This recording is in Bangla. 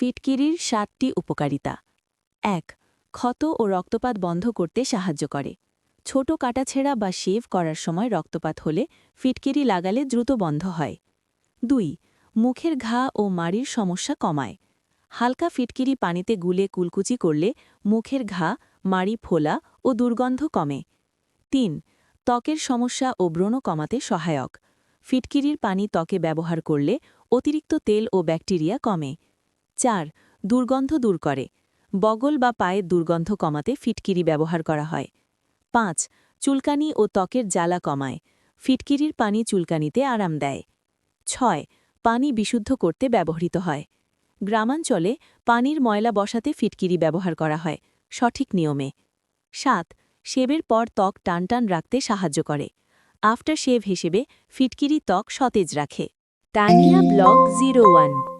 ফিটকিরির সাতটি উপকারিতা। এক, ক্ষত ও রক্তপাত বন্ধ করতে সাহায্য করে। ছোট কাটাছেঁড়া বা শেভ করার সময় রক্তপাত হলে ফিটকিরি লাগালে দ্রুত বন্ধ হয়। দুই, মুখের ঘা ও মাড়ির সমস্যা কমায়। হালকা ফিটকিরি পানিতে গুলে কুলকুচি করলে মুখের ঘা, মাড়ি ফোলা ও দুর্গন্ধ কমে। তিন, ত্বকের সমস্যা ও ব্রণ কমাতে সহায়ক। ফিটকিরির পানি ত্বকে ব্যবহার করলে অতিরিক্ত তেল ও ব্যাকটেরিয়া কমে। চার, দুর্গন্ধ দূর করে। বগল বা পায়ের দুর্গন্ধ কমাতে ফিটকিরি ব্যবহার করা হয়। পাঁচ, চুলকানি ও ত্বকের জ্বালা কমায়। ফিটকিরির পানি চুলকানিতে আরাম দেয়। ছয়, পানি বিশুদ্ধ করতে ব্যবহৃত হয়। গ্রামাঞ্চলে পানির ময়লা বসাতে ফিটকিরি ব্যবহার করা হয়, সঠিক নিয়মে। সাত শেবের পর ত্বক টানটান রাখতে সাহায্য করে। আফটার শেভ হিসেবে ফিটকিরি ত্বক সতেজ রাখে। Tania blog zero one.